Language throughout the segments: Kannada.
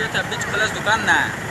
रुपये छब्बीस प्लस दुकान ना है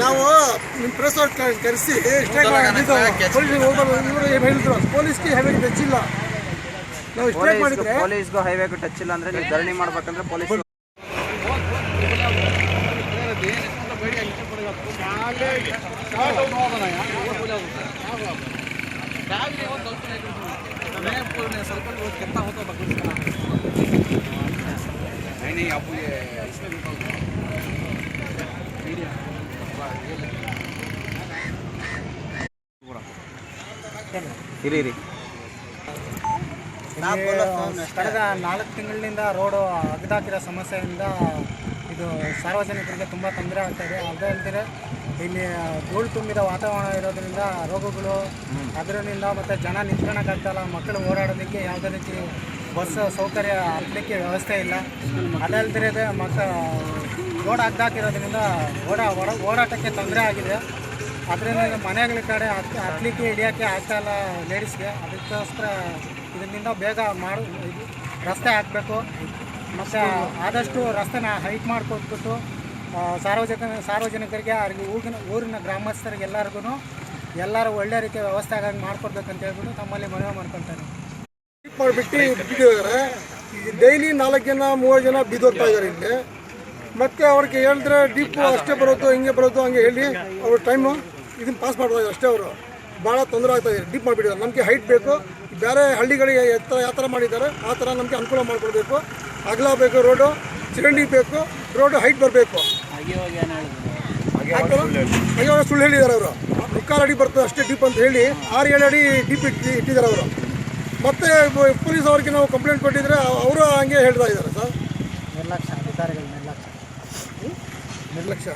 ನಾವು ನಿಮ್ಮ ಪ್ರೆಸ್ ಅವ್ರು ಕರೆಸಿ ಸ್ಟ್ರೈಕ್ ಪೊಲೀಸ್ ಹೋಗಲ್ಲ ಇವರು ಏನು ಹೇಳಿದ್ರು? ಪೊಲೀಸ್ಗೆ ಹೆವಿ ಹೆಚ್ಚಿಲ್ಲ ನಾವು ಸ್ಟ್ರೈಕ್ ಮಾಡಿದ್ರೆ ಪೊಲೀಸ್ಗೂ ಹೈವೇಗೂ ಟಚ್ ಇಲ್ಲ ಅಂದ್ರೆ ನೀವು ಧರಣಿ ಮಾಡ್ಬೇಕಂದ್ರೆ ಪೊಲೀಸ್ ಇರಿ ಇರಿ. ಕಳೆದ ನಾಲ್ಕು ತಿಂಗಳಿನಿಂದ ರೋಡು ಅಗದಾಕಿರೋ ಸಮಸ್ಯೆಯಿಂದ ಇದು ಸಾರ್ವಜನಿಕರಿಗೆ ತುಂಬ ತೊಂದರೆ ಆಗ್ತಾಯಿದೆ ಅದೇ ಅಲ್ದಿರೆ ಇಲ್ಲಿ ಧೂಳು ತುಂಬಿದ ವಾತಾವರಣ ಇರೋದ್ರಿಂದ ರೋಗಗಳು ಅದರಿಂದ ಮತ್ತು ಜನ ನಿಂತ್ಕೊಳಕ್ಕಾಗ್ತಲ್ಲ ಮಕ್ಕಳು ಓಡಾಡೋದಕ್ಕೆ ಯಾವುದೇ ರೀತಿ ಬಸ್ ಸೌಕರ್ಯ ಹತ್ತಲಿಕ್ಕೆ ವ್ಯವಸ್ಥೆ ಇಲ್ಲ. ಅದಲ್ದಿರದೆ ಮತ್ತು ರೋಡ್ ಅದ್ದಾಕಿರೋದ್ರಿಂದ ಓಡಾ, ಓಡ ಓಡಾಟಕ್ಕೆ ತೊಂದರೆ ಆಗಿದೆ. ಅದರಿಂದ ಮನೆಗಳ ಕಡೆ ಹತ್ ಹತ್ತಲಿಕ್ಕೆ ಹಿಡಿಯೋಕ್ಕೆ ಆಗ್ತಾ ಇಲ್ಲ ಲೇಡೀಸ್ಗೆ. ಅದಕ್ಕೋಸ್ಕರ ಇದರಿಂದ ಬೇಗ ಮಾಡು, ರಸ್ತೆ ಹಾಕಬೇಕು. ಮತ್ತು ಆದಷ್ಟು ರಸ್ತೆನ ಹೈಟ್ ಮಾಡಿಕೊಟ್ಬಿಟ್ಟು ಸಾರ್ವಜನಿಕ ಸಾರ್ವಜನಿಕರಿಗೆ ಅವ್ರಿಗೆ ಊರಿನ ಊರಿನ ಗ್ರಾಮಸ್ಥರಿಗೆ ಎಲ್ಲರಿಗೂ ಎಲ್ಲರೂ ಒಳ್ಳೆ ರೀತಿಯ ವ್ಯವಸ್ಥೆ ಆಗಂಗೆ ಮಾಡಿಕೊಡ್ಬೇಕಂತ ಹೇಳ್ಬಿಟ್ಟು ತಮ್ಮಲ್ಲಿ ಮನವಿ ಸ್ಟ್ರೈಕ್ ಮಾಡಿಬಿಟ್ಟು ಬಿಟ್ಟಿದ್ದಾರೆ ಡೈಲಿ ನಾಲ್ಕು ಜನ ಮೂರು ಜನ ಬಿದ್ದೋಗ್ತಾ ಇದ್ದಾರೆ ಇಲ್ಲಿ. ಮತ್ತೆ ಅವ್ರಿಗೆ ಹೇಳಿದ್ರೆ ಡೀಪ್ ಅಷ್ಟೇ ಬರೋದು, ಹಿಂಗೆ ಬರೋದು, ಹಂಗೆ ಹೇಳಿ ಅವ್ರ ಟೈಮು ಇದನ್ನ ಪಾಸ್ ಮಾಡ್ಬೋದು ಅಷ್ಟೇ ಅವರು. ಭಾಳ ತೊಂದರೆ ಆಗ್ತಾ ಇದೆ ಡೀಪ್ ಮಾಡಿಬಿಟ್ಟಿದ್ದಾರೆ. ನಮಗೆ ಹೈಟ್ ಬೇಕು, ಬೇರೆ ಹಳ್ಳಿಗಳಿಗೆ ಎತ್ತರ ಯಾವ ಥರ ಮಾಡಿದ್ದಾರೆ, ಆ ಥರ ನಮಗೆ ಅನುಕೂಲ ಮಾಡಿಕೊಡ್ಬೇಕು. ಅಗಲ ಬೇಕು ರೋಡು ಚಿರಂಡಿ ಬೇಕು ರೋಡು ಹೈಟ್ ಬರಬೇಕು. ಅಯ್ಯೋ, ಸುಳ್ಳು ಹೇಳಿದ್ದಾರೆ ಅವರು. ಮುಕ್ಕಾಲು ಅಡಿ ಬರ್ತದೆ ಅಷ್ಟೇ ಡೀಪ್ ಅಂತ ಹೇಳಿ, ಆರು, ಏಳು ಅಡಿ ಡೀಪ್ ಇಟ್ಟು ಇಟ್ಟಿದ್ದಾರೆ ಅವರು. ಮತ್ತೆ ಪೊಲೀಸ್ ಅವ್ರಿಗೆ ನಾವು ಕಂಪ್ಲೇಂಟ್ ಕೊಟ್ಟಿದ್ರೆ ಅವರು ಹಂಗೆ ಹೇಳ್ತಾ ಇದ್ದಾರೆ ಸರ್. ನಿರ್ಲಕ್ಷ್ಯ ಅಧಿಕಾರಿಗಳು ನಿರ್ಲಕ್ಷ್ಯ. ನಿರ್ಲಕ್ಷ್ಯ.